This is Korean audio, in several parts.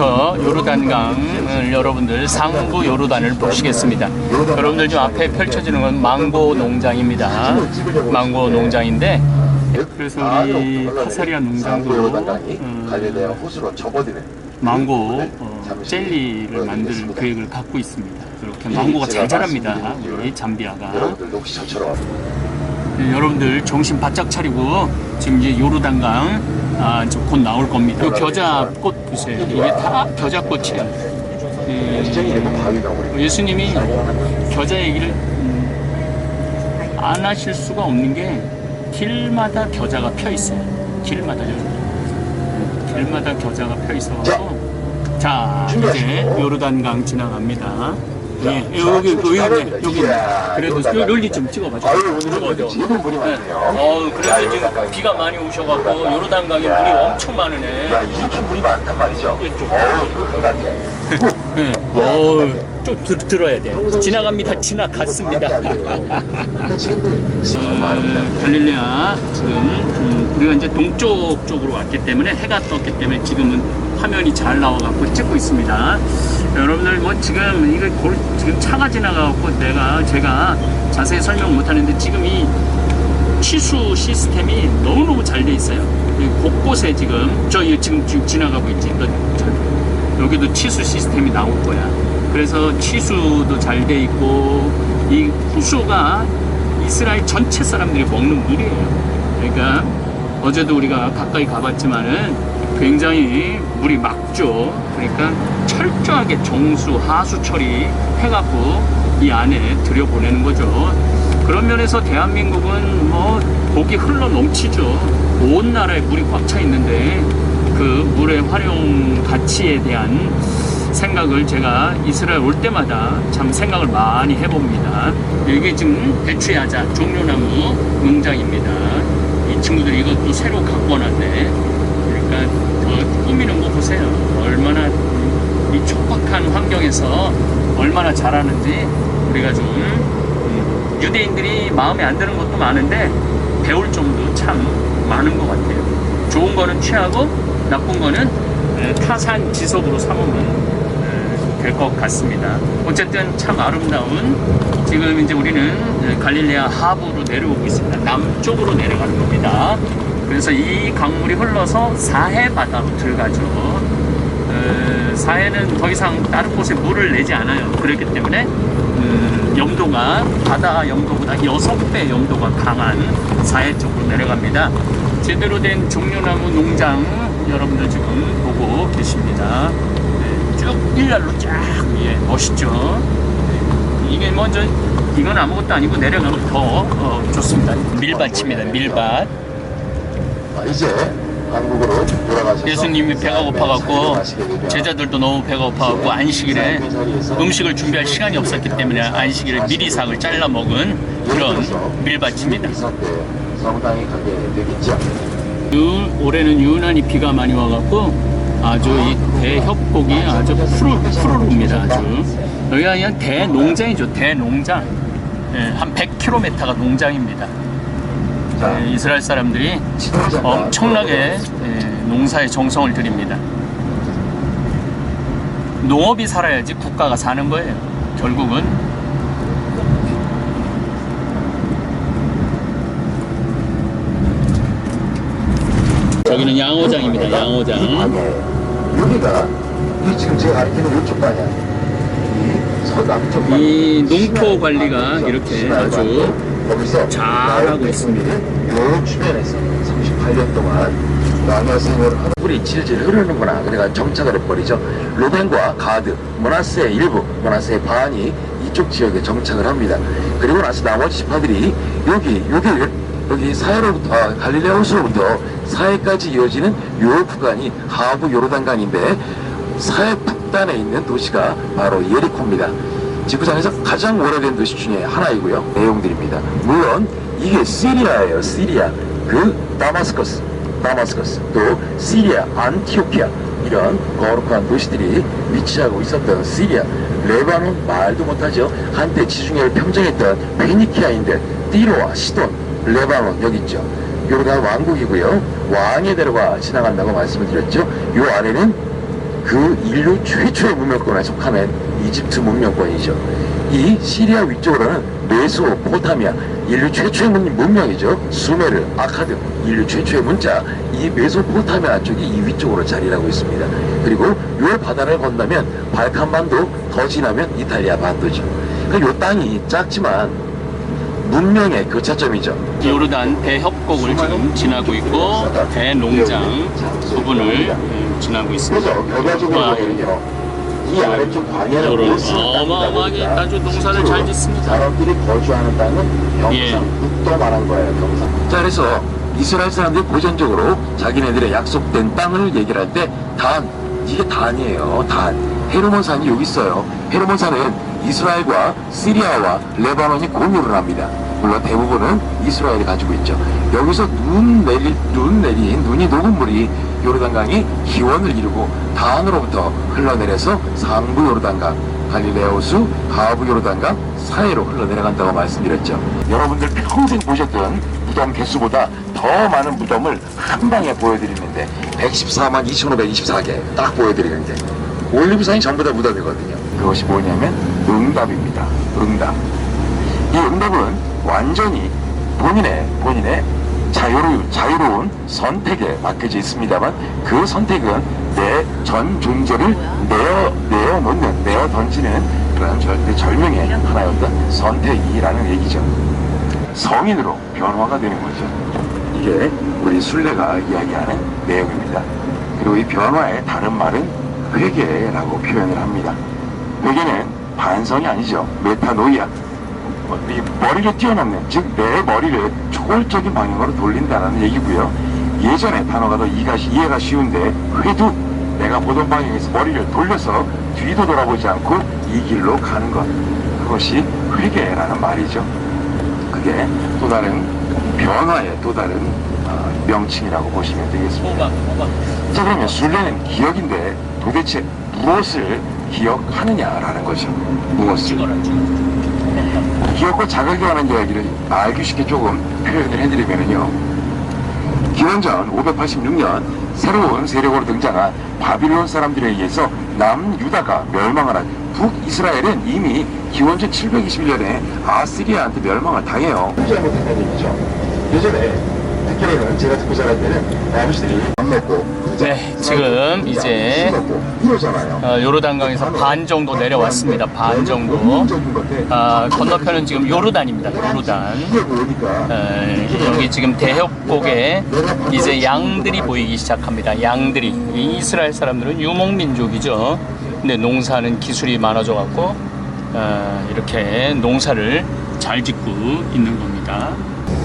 아, 지금부터 요르단강을 여러분들 상부 요르단을 보시겠습니다. 여러분들 지금 앞에 펼쳐지는 건 망고 농장입니다. 망고 농장인데 그래서 우리 카사리아 농장도 음, 갈릴레아 호수로 접어드는 망고 어, 젤리를 만들 계획을 갖고 있습니다. 이렇게 망고가 잘 자랍니다. 우리 잠비아가. 네, 여러분들 정신 바짝 차리고 지금 이제 요르단강 아, 이제 곧 나올 겁니다. 이 겨자꽃 보세요. 이게 다 겨자꽃이에요. 예, 오래 예수님이 겨자 얘기를 음, 안 하실 수가 없는 게 길마다 겨자가 펴 있어요. 길마다. 길마다 겨자가 펴 있어서 자 이제 요르단강 지나갑니다. 예, 여기 여기 있네 여기 있네. 그래도 롤리 좀 찍어봐줘. 찍어줘. 네. 많네요 어, 그래서 지금 비가 많이 오셔갖고 요르단 강에 물이 엄청 많으네. 물이 많단 말이죠 이쪽. 어우 그거 같아 네. 어, 좀 들, 들어야 돼. 지나갑니다. 지나갔습니다. 어, 갈릴레아 지금 음, 우리가 이제 동쪽 쪽으로 왔기 때문에 해가 떴기 때문에 지금은 화면이 잘 나와갖고 찍고 있습니다. 여러분들 뭐 지금 이거 골, 지금 차가 지나가갖고 내가 제가 자세히 설명 못하는데 지금 이 취수 시스템이 너무너무 잘 돼 있어요. 이 곳곳에 지금 저이 지금 지나가고 있지. 너, 저, 여기도 취수 시스템이 나올 거야. 그래서 취수도 잘 돼 있고 이 후수가 이스라엘 전체 사람들이 먹는 물이에요. 그러니까 어제도 우리가 가까이 가봤지만은 굉장히 물이 맑죠. 그러니까 철저하게 정수, 하수 처리 해갖고 이 안에 들여보내는 거죠. 그런 면에서 대한민국은 뭐 복이 흘러 넘치죠. 온 나라에 물이 꽉 차 있는데 그 물의 활용 가치에 대한 생각을 제가 이스라엘 올 때마다 참 생각을 많이 해봅니다. 이게 지금 배추야자 종려나무 농장입니다. 이 친구들이 이것도 새로 갖고 왔네. 그러니까 저 꾸미는 거 보세요. 얼마나 이 촉박한 환경에서 얼마나 잘하는지 우리가 좀 음, 유대인들이 마음에 안 드는 것도 많은데 배울 점도 참 많은 것 같아요. 좋은 거는 취하고 나쁜 거는 에, 타산 지속으로 삼으면 될 것 같습니다. 어쨌든 참 아름다운 지금 이제 우리는 에, 갈릴레아 하부로 내려오고 있습니다. 남쪽으로 내려가는 겁니다. 그래서 이 강물이 흘러서 사해 바다로 들어가죠. 에, 사해는 더 이상 다른 곳에 물을 내지 않아요. 그렇기 때문에 음, 염도가 바다 염도보다 6배 염도가 강한 사해 쪽으로 내려갑니다. 제대로 된 종려나무 농장 여러분들 지금 보고 계십니다. 네, 쭉 일렬로 쫙 예, 멋있죠. 네, 이게 먼저 이건 아무것도 아니고 내려가면 더 어, 좋습니다. 밀밭입니다. 밀밭. 아, 이제 한국으로 돌아가셔서 예수님이 배가 고파갖고 제자들도 너무 배가 고파갖고 안식일에 음식을 준비할 시간이 없었기 때문에 안식일에 미리삭을 잘라 먹은 그런 밀밭입니다. 성당에 가게 되겠죠 유- 올해는 유난히 비가 많이 와갖고 아주 이 대협곡이 아주 푸르, 푸르릅니다. 아주. 여기가 그냥 대농장이죠. 대농장. 예, 한 100km가 농장입니다. 예, 이스라엘 사람들이 엄청나게 예, 농사에 정성을 들입니다. 농업이 살아야지 국가가 사는 거예요. 결국은 저기는 양어장입니다. 양어장. 방에 여기가 이 지금 제가 가리키는 이쪽 방향. 이 서남쪽 방향. 이 농토 관리가 이렇게 아주 잘하고 있습니다. 요 주변에서 38년 동안 물이 질질 흐르는구나. 그래가 정착을 해버리죠. 로벤과 가드 모나스의 일부 모나스의 반이 이쪽 지역에 정착을 합니다. 그리고 나서 나머지 지파들이 여기 여기 여기 사해로부터 아, 갈릴레아 호수로부터 사해까지 이어지는 요 구간이 하부 요르단강인데 사해 북단에 있는 도시가 바로 예리코입니다 지구상에서 가장 오래된 도시 중에 하나이고요. 내용들입니다. 물론 이게 시리아예요. 시리아. 그 다마스커스, 다마스커스. 또 시리아, 안티오키아 이런 거룩한 도시들이 위치하고 있었던 시리아. 레바논 말도 못하죠. 한때 지중해를 평정했던 페니키아인데 띠로와 시돈, 레바논 여기 있죠. 요르단 왕국이고요. 왕의 대로가 지나간다고 말씀을 드렸죠. 요 아래는 그 인류 최초의 문명권에 속하는 이집트 문명권이죠. 이 시리아 위쪽으로는 메소포타미아 인류 최초의 문- 문명이죠. 수메르, 아카드 인류 최초의 문자 이 메소포타미아 쪽이 이 위쪽으로 자리를 하고 있습니다. 그리고 요 바다를 건너면 발칸반도 더 지나면 이탈리아 반도죠. 그러니까 요 땅이 작지만 문명의 교차점이죠. 요르단 대협곡을 지금 지나고 있고 대농장 부분을 음, 지나고 있습니다. 이 아래쪽 광야는 어마어마하게 아주 농사를 잘 짓습니다. 사람들이 거주하는 땅은 경상, 예. 북도 말한 거예요, 경상. 자, 그래서 이스라엘 사람들이 고전적으로 자기네들의 약속된 땅을 얘기를 할 때 단, 이게 단이에요, 단. 헤르몬 산이 여기 있어요. 헤르몬 산은 이스라엘과 시리아와 레바논이 공유를 합니다. 물론 대부분은 이스라엘이 가지고 있죠. 여기서 눈 내리, 눈 내린, 눈이 녹은 물이 요르단강이 기원을 이루고 단으로부터 흘러내려서 상부 요르단강, 갈릴레아 호수, 하부 요르단강 사이로 흘러내려간다고 말씀드렸죠. 여러분들 평생 보셨던 무덤 개수보다 더 많은 무덤을 한 방에 보여드리는데 114만 2,524개 딱 보여드리는데 올리브산이 전부 다 무덤이거든요. 그것이 뭐냐면 응답입니다. 응답. 이 응답은 완전히 본인의 본인의 자유로, 자유로운 선택에 맡겨져 있습니다만 그 선택은 내 전 존재를 내어 내어 놓는 내어 던지는 그런 절대 절명의 하나였던 선택이라는 얘기죠. 성인으로 변화가 되는 거죠. 이게 우리 순례가 이야기하는 내용입니다. 그리고 이 변화의 다른 말은 회개라고 표현을 합니다. 회개는 반성이 아니죠. 메타노이아. 어, 이 머리를 뛰어넘는, 즉 내 머리를 초월적인 방향으로 돌린다는 얘기고요. 예전에 단어가 더 이해가, 이해가 쉬운데 회두, 내가 보던 방향에서 머리를 돌려서 뒤도 돌아보지 않고 이 길로 가는 것. 그것이 회개라는 말이죠. 그게 또 다른 변화의 또 다른 어, 명칭이라고 보시면 되겠습니다. 자 그러면 순례는 기억인데 도대체 무엇을 기억하느냐라는 거죠. 무엇을. 기억과 자각에 관한 이야기를 알기 쉽게 조금 표현을 해드리면요. 기원전 586년 새로운 세력으로 등장한 바빌론 사람들에 의해서 남유다가 멸망을 한 북이스라엘은 이미 기원전 721년에 아시리아한테 멸망을 당해요. 예전에 특히는 제가 듣고 자랄 때는 아버지들이 밥 먹고 네, 지금 이제. 어, 요르단강에서 반 정도 내려왔습니다. 반 정도. 아, 건너편은 지금 요르단입니다. 요르단. 에, 여기 지금 대협곡에 이제 양들이 보이기 시작합니다. 양들이 이 이스라엘 사람들은 유목민족이죠. 근데 농사는 기술이 많아져 갖고 어, 이렇게 농사를 잘 짓고 있는 겁니다.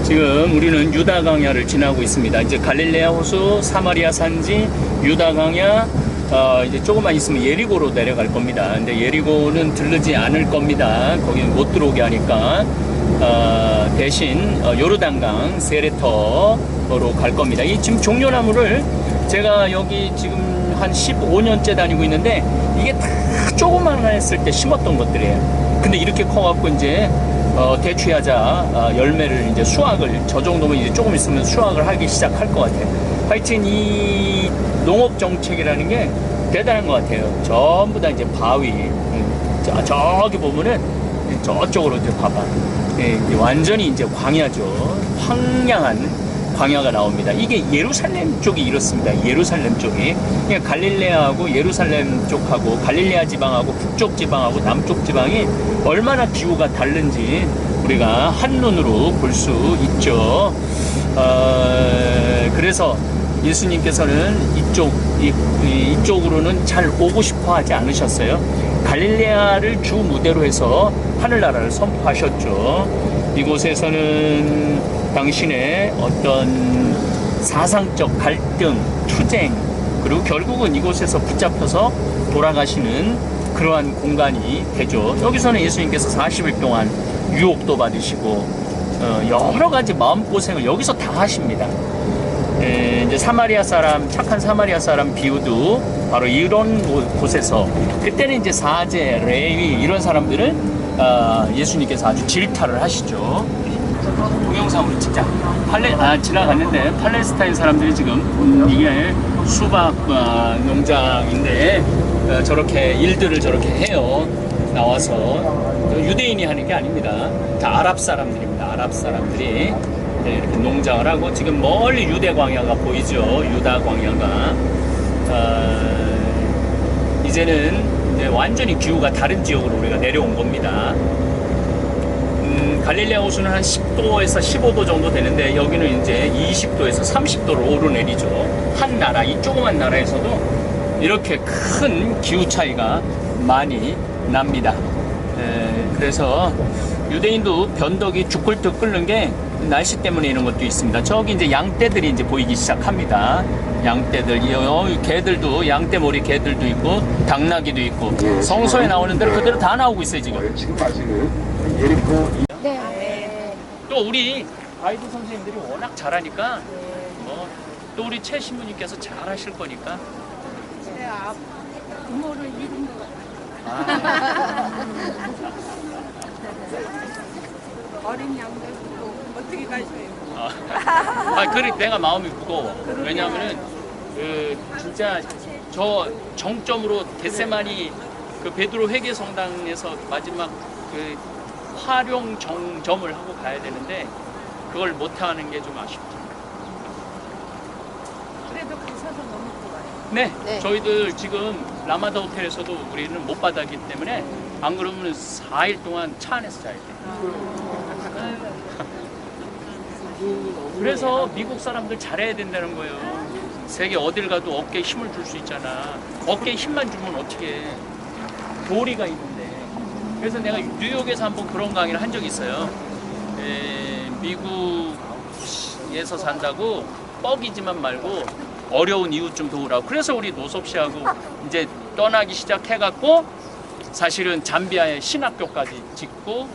지금 우리는 유다 강야를 지나고 있습니다. 이제 갈릴레아 호수, 사마리아 산지, 유다 강야, 어, 이제 조금만 있으면 예리고로 내려갈 겁니다. 근데 예리고는 들르지 않을 겁니다. 거기는 못 들어오게 하니까. 어, 대신 어, 요르단강 세레터로 갈 겁니다. 이 지금 종려나무를 제가 여기 지금 한 15년째 다니고 있는데 이게 다 조그만 했을 때 심었던 것들이에요. 근데 이렇게 커갖고 이제 어, 대취하자 어, 열매를 이제 수확을 저 정도면 이제 조금 있으면 수확을 하기 시작할 것 같아요. 하여튼 이 농업 정책이라는 게 대단한 것 같아요. 전부 다 이제 바위, 음, 저, 저기 보면은 저쪽으로 이제 봐봐. 예, 완전히 이제 광야죠. 황량한 광야가 나옵니다. 이게 예루살렘 쪽이 이렇습니다. 예루살렘 쪽이. 그러니까 갈릴레아하고 예루살렘 쪽하고 갈릴레아 지방하고 북쪽 지방하고 남쪽 지방이 얼마나 기후가 다른지 우리가 한눈으로 볼 수 있죠. 어, 그래서 예수님께서는 이쪽, 이, 이- 이쪽으로는 잘 오고 싶어 하지 않으셨어요. 갈릴레아를 주 무대로 해서 하늘나라를 선포하셨죠. 이곳에서는 당신의 어떤 사상적 갈등, 투쟁, 그리고 결국은 이곳에서 붙잡혀서 돌아가시는 그러한 공간이 되죠. 여기서는 예수님께서 40일 동안 유혹도 받으시고, 어, 여러 가지 마음고생을 여기서 다 하십니다. 에, 이제 사마리아 사람 착한 사마리아 사람 비유도 바로 이런 곳- 곳에서 그때는 이제 사제 레위 이런 사람들을 아, 예수님께서 아주 질타를 하시죠. 동영상으로 찍자. 팔레 아 지나갔는데 팔레스타인 사람들이 지금 이게 수박 어, 농장인데 어, 저렇게 일들을 저렇게 해요. 나와서 유대인이 하는 게 아닙니다. 다 아랍 사람들입니다. 아랍 사람들이 네, 이렇게 농장을 하고 지금 멀리 유대 광야가 보이죠. 유다 광야가 어, 이제는 이제 완전히 기후가 다른 지역으로 우리가 내려온 겁니다. 음, 갈릴레아 호수는 한 10도에서 15도 정도 되는데 여기는 이제 20도에서 30도로 오르내리죠. 한 나라, 이 조그만 나라에서도 이렇게 큰 기후 차이가 많이 납니다. 에, 그래서 유대인도 변덕이 죽골떡 끓는 게 날씨 때문에 이런 것도 있습니다. 저기 이제 양떼들이 이제 보이기 시작합니다. 양떼들, 이 어, 개들도 양떼 머리 개들도 있고 당나귀도 있고 예, 지금, 나오는 대로 네. 그대로 다 나오고 있어요 지금. 지금 마시는 예리코 네. 또 우리 가이드 선생님들이 워낙 잘하니까 뭐 또 우리 최 신부님께서 잘하실 거니까 제가 부모를 잃은 것 같아요. 아, 어린 있고 어떻게 가셔요? 아, 아 그래 내가 마음이 무거워 왜냐하면은 그 진짜 저 정점으로 겟세마니 그 베드로 회계 성당에서 마지막 그 활용 정점을 하고 가야 되는데 그걸 못 하는 게 좀 아쉽죠. 그래도 가셔서 너무 좋아요. 네, 네. 저희들 지금 라마다 호텔에서도 우리는 못 받았기 때문에 안 그러면 4일 동안 차 안에서 자야 돼. 그래서 미국 사람들 잘해야 된다는 거예요. 세계 어딜 가도 어깨에 힘을 줄 수 있잖아. 어깨에 힘만 주면 어떻게 해. 도리가 있는데. 그래서 내가 뉴욕에서 한번 그런 강의를 한 적이 있어요. 에, 미국에서 산다고 뻑이지만 말고 어려운 이웃 좀 도우라고. 그래서 우리 노섭 씨하고 이제 떠나기 시작해갖고 사실은 잠비아에 신학교까지 짓고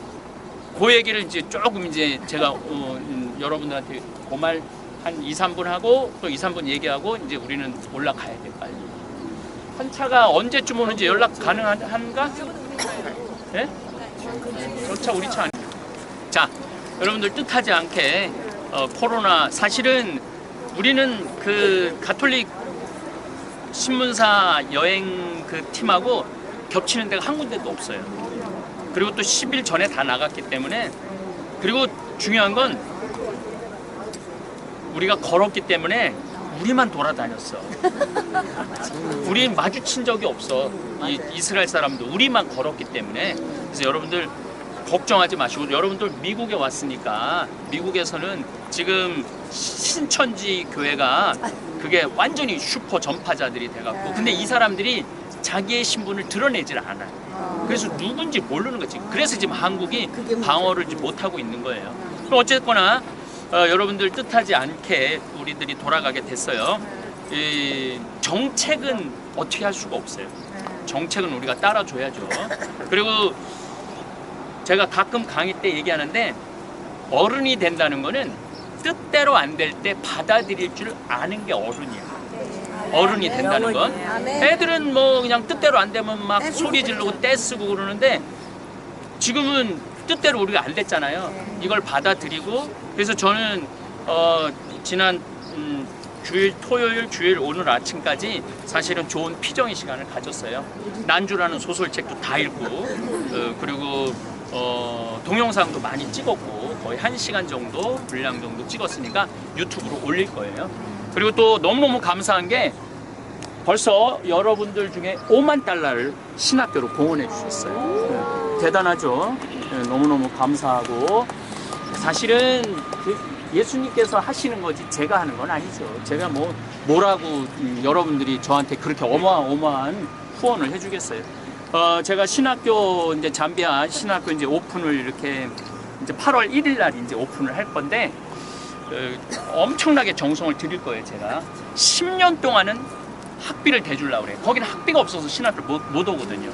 그 얘기를 이제 조금 이제 제가 어, 음, 여러분들한테 고말 한 2, 3분 하고 또 2, 3분 얘기하고 이제 우리는 올라가야 돼 빨리. 한 차가 언제쯤 오는지 연락 가능한가? 예? 저차 우리 차 아니. 자, 여러분들 뜻하지 않게 어, 코로나 사실은 우리는 그 가톨릭 신문사 여행 그 팀하고 겹치는 데가 한 군데도 없어요. 그리고 또 10일 전에 다 나갔기 때문에 그리고 중요한 건 우리가 걸었기 때문에 우리만 돌아다녔어. 우리 마주친 적이 없어. 이 이스라엘 사람도 우리만 걸었기 때문에 그래서 여러분들 걱정하지 마시고 여러분들 미국에 왔으니까 미국에서는 지금 신천지 교회가 그게 완전히 슈퍼 전파자들이 돼갖고 근데 이 사람들이 자기의 신분을 드러내질 않아요. 그래서 누군지 모르는 거지. 그래서 지금 한국이 방어를 못하고 있는 거예요. 어쨌거나 어, 여러분들 뜻하지 않게 우리들이 돌아가게 됐어요. 이 정책은 어떻게 할 수가 없어요. 정책은 우리가 따라줘야죠. 그리고 제가 가끔 강의 때 얘기하는데 어른이 된다는 거는 뜻대로 안 될 때 받아들일 줄 아는 게 어른이야. 어른이 된다는 건. 애들은 뭐 그냥 뜻대로 안 되면 막 소리 지르고 떼쓰고 그러는데 지금은 뜻대로 우리가 안 됐잖아요. 이걸 받아들이고 그래서 저는 어 지난 음, 주일 토요일 주일 오늘 아침까지 사실은 좋은 피정의 시간을 가졌어요. 난주라는 소설책도 다 읽고 어, 그리고 어, 동영상도 많이 찍었고 거의 한 시간 정도 분량 정도 찍었으니까 유튜브로 올릴 거예요. 그리고 또 너무너무 감사한 게 벌써 여러분들 중에 5만 달러를 신학교로 공헌해 주셨어요. 네, 대단하죠. 네, 너무너무 감사하고 사실은 그 예수님께서 하시는 거지 제가 하는 건 아니죠. 제가 뭐 뭐라고 음, 여러분들이 저한테 그렇게 어마어마한 후원을 해주겠어요. 어, 제가 신학교 이제 잠비아 신학교 이제 오픈을 이렇게 이제 8월 1일 날 이제 오픈을 할 건데 어, 엄청나게 정성을 들일 거예요, 제가. 10년 동안은 학비를 대주려고 그래요. 거기는 학비가 없어서 신학교를 못, 못 오거든요.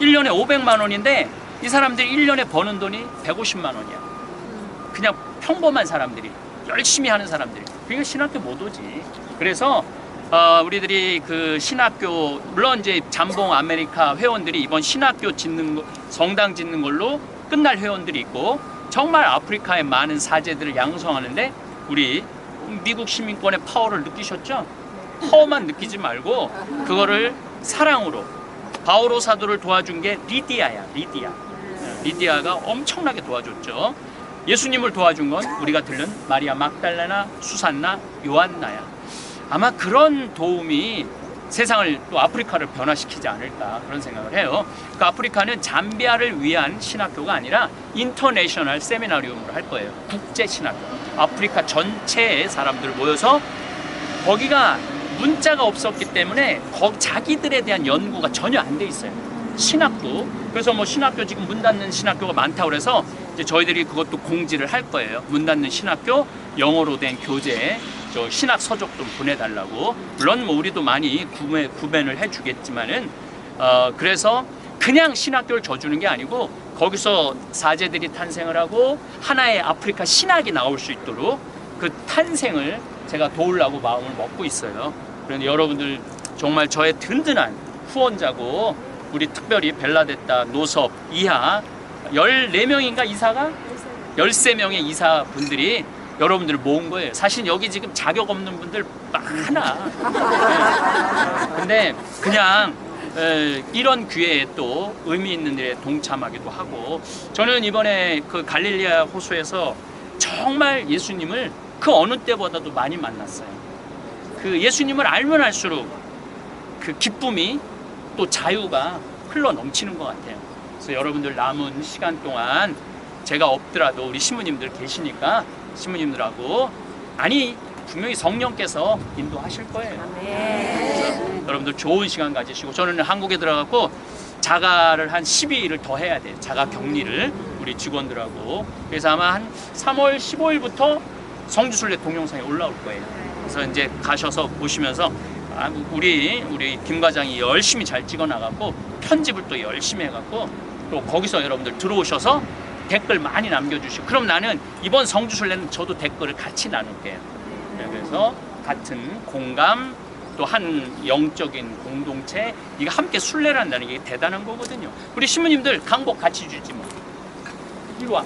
1년에 500만 원인데 이 사람들이 1년에 버는 돈이 150만 원이야. 그냥 평범한 사람들이, 열심히 하는 사람들이. 그러니까 신학교 못 오지. 그래서 어, 우리들이 그 신학교, 물론 이제 잠봉 아메리카 회원들이 이번 신학교 짓는, 거- 성당 짓는 걸로 끝날 회원들이 있고 정말 아프리카의 많은 사제들을 양성하는데 우리 미국 시민권의 파워를 느끼셨죠? 허만 느끼지 말고 그거를 사랑으로 바오로 사도를 도와준 게 리디아야 리디아 리디아가 엄청나게 도와줬죠 예수님을 도와준 건 우리가 들은 마리아 막달레나 수산나 요한나야 아마 그런 도움이 세상을 또 아프리카를 변화시키지 않을까 그런 생각을 해요. 그 아프리카는 잠비아를 위한 신학교가 아니라 인터내셔널 세미나리움으로 할 거예요. 국제 신학교. 아프리카 전체의 사람들 모여서 거기가 문자가 없었기 때문에 거, 자기들에 대한 연구가 전혀 안 돼 있어요. 신학도 그래서 뭐 신학교 지금 문 닫는 신학교가 많다고 그래서 이제 저희들이 그것도 공지를 할 거예요. 문 닫는 신학교 영어로 된 교재 저 신학 서적 좀 보내달라고 물론 뭐 우리도 많이 구매 구매를 해주겠지만은 어 그래서 그냥 신학교를 져주는 게 아니고 거기서 사제들이 탄생을 하고 하나의 아프리카 신학이 나올 수 있도록 그 탄생을 제가 도우려고 마음을 먹고 있어요. 그런데 여러분들 정말 저의 든든한 후원자고 우리 특별히 벨라데타 노섭 이하 14명인가 이사가 13명의 이사분들이 여러분들을 모은 거예요. 사실 여기 지금 자격 없는 분들 많아. 네. 근데 그냥 에, 이런 기회에 또 의미 있는 일에 동참하기도 하고 저는 이번에 그 갈릴리아 호수에서 정말 예수님을 그 어느 때보다도 많이 만났어요. 그 예수님을 알면 알수록 그 기쁨이 또 자유가 흘러 넘치는 것 같아요. 그래서 여러분들 남은 시간 동안 제가 없더라도 우리 신부님들 계시니까 신부님들하고 아니 분명히 성령께서 인도하실 거예요. 그래서 여러분들 좋은 시간 가지시고 저는 한국에 들어가고 자가를 한 12일을 더 해야 돼요. 자가 격리를 우리 직원들하고 그래서 아마 한 3월 15일부터 성주순례 동영상이 올라올 거예요. 그래서 이제 가셔서 보시면서 아, 우리 우리 김 과장이 열심히 잘 찍어 나갔고 편집을 또 열심히 해갖고 또 거기서 여러분들 들어오셔서 댓글 많이 남겨주시고 그럼 나는 이번 성주순례는 저도 댓글을 같이 나눌게요. 네, 그래서 같은 공감 또 한 영적인 공동체 이거 함께 순례를 한다는 게 대단한 거거든요. 우리 신부님들 강복 같이 주지 뭐. 이리 와.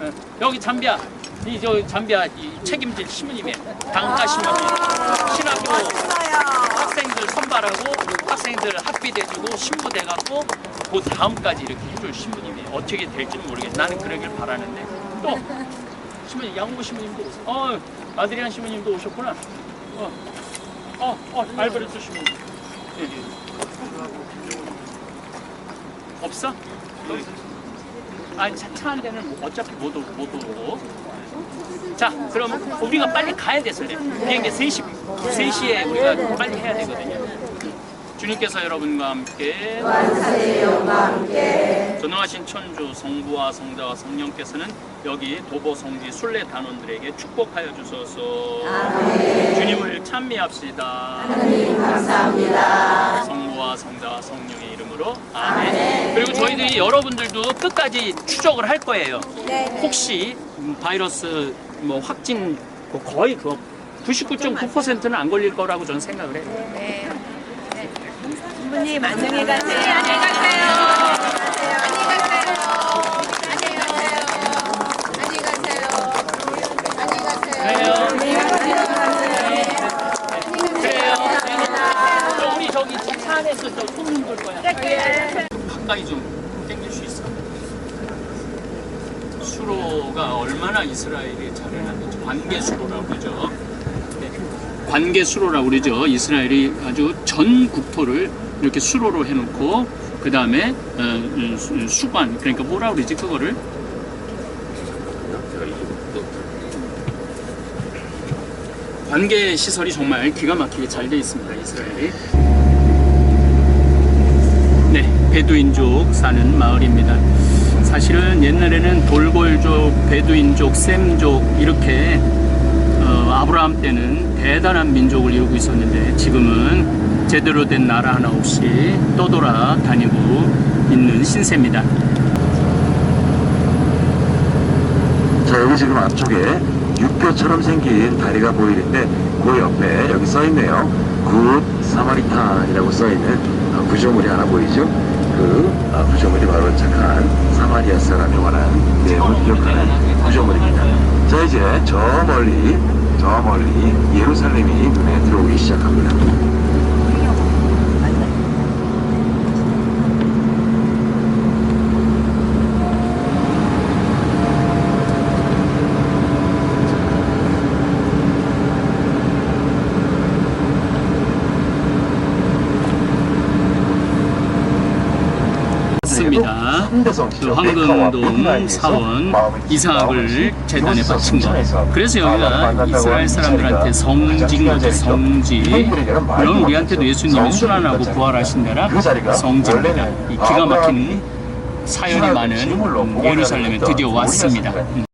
어, 여기 잠비아 이저 잠비아 이 책임질 신부님이 강가 신부님 신학교 학생들 선발하고 학생들 학비대주고 신부 돼갖고 그 다음까지 이렇게 해줄 신부님이 어떻게 될지는 모르겠어. 나는 그러길 바라는데 또 신부님 양구 신부님도 오세요. 어 아드리안 신부님도 오셨구나. 어, 어, 어 알베르토 신부님. 예, 예. 없어? 아니 차한 대는 뭐 어차피 못, 오, 못 오고 자 그럼 우리가 빨리 가야 돼서 그래. 비행기 3시 3시에 우리가 빨리 해야 되거든요. 주님께서 여러분과 함께 전능하신 천주 성부와 성자와 성령께서는 여기 도보 성지 순례 단원들에게 축복하여 주소서. 주님을 찬미합시다. 성부와 성자와 성령의 이름으로 아멘. 그리고 저희들이 여러분들도 끝까지 추적을 할 거예요. 혹시 음, 바이러스 뭐 확진 뭐 거의 그 99.9%는 안 걸릴 거라고 저는 생각을 해요. 신부님 안녕히 가세요. 안녕히 가세요. 안녕히 가세요. 안녕히 가세요. 그래요. 그래요. 저 우리 저기 차 안에서 저 손님 볼 거야. 가까이 좀 땡길 수 있어. 수로가 얼마나 이스라엘이 잘해놨는지 관계 수로라고 그러죠. 네. 관계 수로라고 그러죠. 이스라엘이 아주 전 국토를 이렇게 수로로 해놓고 그 다음에 어, 수관 그러니까 뭐라 그러지 그거를 관계 시설이 정말 기가 막히게 잘 돼 있습니다. 이스라엘이. 네, 베두인족 사는 마을입니다. 사실은 옛날에는 돌골족, 베두인족, 셈족 이렇게 어, 아브라함 때는 대단한 민족을 이루고 있었는데 지금은 제대로 된 나라 하나 없이 떠돌아 다니고 있는 신세입니다. 자 여기 지금 앞쪽에 육교처럼 생긴 다리가 보이는데 그 옆에 여기 써있네요 굿 사마리탄이라고 써있는 어, 구조물이 하나 보이죠 그 어, 구조물이 바로 착한 사마리아 사람에 관한 내용을 기록하는 구조물입니다 자 이제 저 멀리 저저 멀리 예루살렘이 눈에 들어오기 시작합니다. 맞습니다. 그 황금동 사원 이삭을 재단에 바친 것. 그래서 여기가 이스라엘 사람들한테 성지인 거죠, 성지. 물론 우리한테도 예수님이 순환하고 부활하신 데라 성지입니다. 이 기가 막힌 사연이 많은 예루살렘에 드디어 왔습니다. 음.